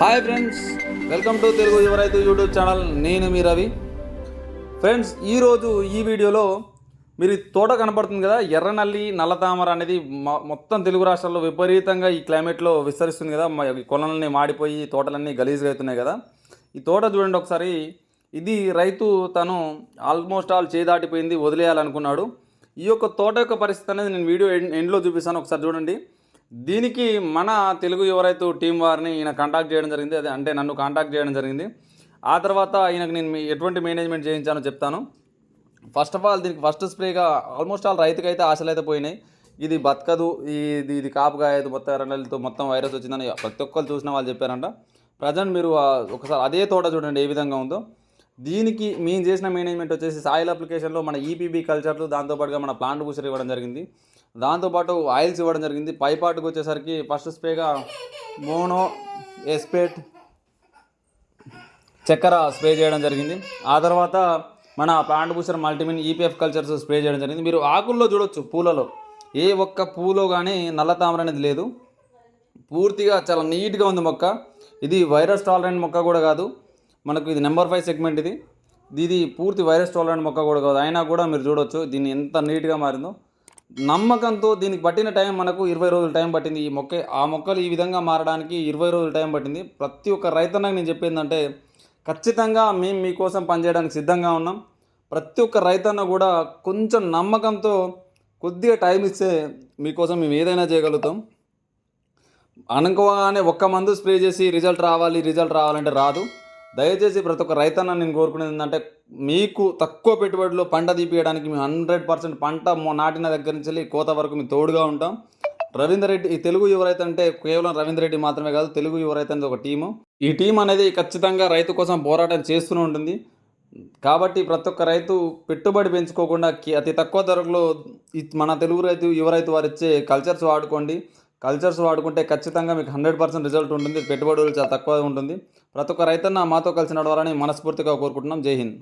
Hi friends welcome to Telugu యువ రైతు YouTube channel నేను మీ రవి. ఫ్రెండ్స్ ఈరోజు ఈ వీడియోలో మీరు తోట కనపడుతుంది కదా ఎర్రనల్లి నల్ల తామర అనేది మొత్తం తెలుగు రాష్ట్రాల్లో విపరీతంగా ఈ క్లైమేట్లో విస్తరిస్తుంది కదా. కొలనల్ని కొలలన్నీ మాడిపోయి తోటలన్నీ గలీజ్గా అవుతున్నాయి కదా. ఈ తోట చూడండి ఒకసారి. ఇది రైతు తను ఆల్మోస్ట్ ఆల్ చేదాటిపోయింది వదిలేయాలనుకున్నాడు. ఈ యొక్క తోట యొక్క పరిస్థితి అనేది నేను వీడియో ఎండ్ ఎండ్లో చూపిస్తాను. ఒకసారి చూడండి. దీనికి మన తెలుగు యువరైతు టీం వారిని ఈయన కాంటాక్ట్ చేయడం జరిగింది. అదే అంటే నన్ను కాంటాక్ట్ చేయడం జరిగింది. ఆ తర్వాత ఈయనకు నేను మీ- ఎటువంటి మేనేజ్మెంట్ చేయించానో చెప్తాను. ఫస్ట్ ఆఫ్ ఆల్ దీనికి ఫస్ట్ స్ప్రేగా ఆల్మోస్ట్ ఆల్ రైతుకి అయితే ఆశలు అయితే పోయినాయి. ఇది బతకదు ఇది ఇది కాపుగా కాయదు మొత్తం రెండలతో మొత్తం వైరస్ వచ్చిందని ప్రతి ఒక్కరు చూసిన వాళ్ళు చెప్పారంట. ప్రజెంట్ మీరు ఒకసారి అదే తోట చూడండి ఏ విధంగా ఉందో. దీనికి మేము చేసిన మేనేజ్మెంట్ వచ్చేసి సాయిల్ అప్లికేషన్లో మన ఈపీబీ కల్చర్లు దాంతోపాటుగా మన ప్లాంట్ బూసర్ ఇవ్వడం జరిగింది. దాంతోపాటు ఆయిల్స్ ఇవ్వడం జరిగింది. పైపాటుకు వచ్చేసరికి ఫస్ట్ స్ప్రేగా మోనో ఎస్పేట్ చక్కెర స్ప్రే చేయడం జరిగింది. ఆ తర్వాత మన plant booster Multimin EPF cultures spray చేయడం జరిగింది. మీరు ఆకుల్లో చూడొచ్చు పూలలో. ఏ ఒక్క పూలో కానీ నల్ల తామర అనేది లేదు. పూర్తిగా చాలా నీట్గా ఉంది మొక్క. ఇది వైరస్ టాలరెంట్ మొక్క కూడా కాదు. మనకు ఇది నెంబర్ ఫైవ్ సెగ్మెంట్ ఇది. ఇది పూర్తి వైరస్ టాలరెంట్ మొక్క కూడా కాదు. అయినా కూడా మీరు చూడొచ్చు దీన్ని ఎంత నీట్గా మారిందో. నమ్మకంతో దీనికి పట్టిన టైం మనకు ఇరవై రోజులు టైం పట్టింది. ఈ మొక్క ఆ మొక్కలు ఈ విధంగా మారడానికి ఇరవై రోజులు టైం పట్టింది. ప్రతి ఒక్క రైతన్నకు నేను చెప్పేందంటే ఖచ్చితంగా మేము మీకోసం పనిచేయడానికి సిద్ధంగా ఉన్నాం. ప్రతి ఒక్క రైతన్న కూడా కొంచెం నమ్మకంతో కొద్దిగా టైం ఇస్తే మీకోసం మేము ఏదైనా చేయగలుగుతాం. అనుకోగానే ఒక్క మందు స్ప్రే చేసి రిజల్ట్ రావాలి రిజల్ట్ రావాలంటే రాదు. దయచేసి ప్రతి ఒక్క రైతన్న నేను కోరుకునేది ఏంటంటే మీకు తక్కువ పెట్టుబడిలో పంట తీపియడానికి మేము హండ్రెడ్ పర్సెంట్ పంట నాటిన దగ్గర నుంచి వెళ్ళి కోత వరకు మేము తోడుగా ఉంటాం. రవీందర్ రెడ్డి ఈ తెలుగు యువ రైతు అంటే కేవలం రవీందర్ రెడ్డి మాత్రమే కాదు తెలుగు యువ రైతు అనేది ఒక టీము. ఈ టీం అనేది ఖచ్చితంగా రైతు కోసం పోరాటం చేస్తూనే ఉంటుంది. కాబట్టి ప్రతి ఒక్క రైతు పెట్టుబడి పెంచుకోకుండా అతి తక్కువ ధరలో ఈ మన తెలుగు రైతు యువ రైతు వారు ఇచ్చే కల్చర్స్ వాడుకోండి. కల్చర్స్ వాడుకుంటే ఖచ్చితంగా మీకు హండ్రెడ్ పర్సెంట్ రిజల్ట్ ఉంటుంది. పెట్టుబడులు చాలా తక్కువ ఉంటుంది. ప్రతి ఒక్క రైతన్న మాతో కలిసి నడవాలని మనస్ఫూర్తిగా కోరుకుంటున్నాం. జై హింద్.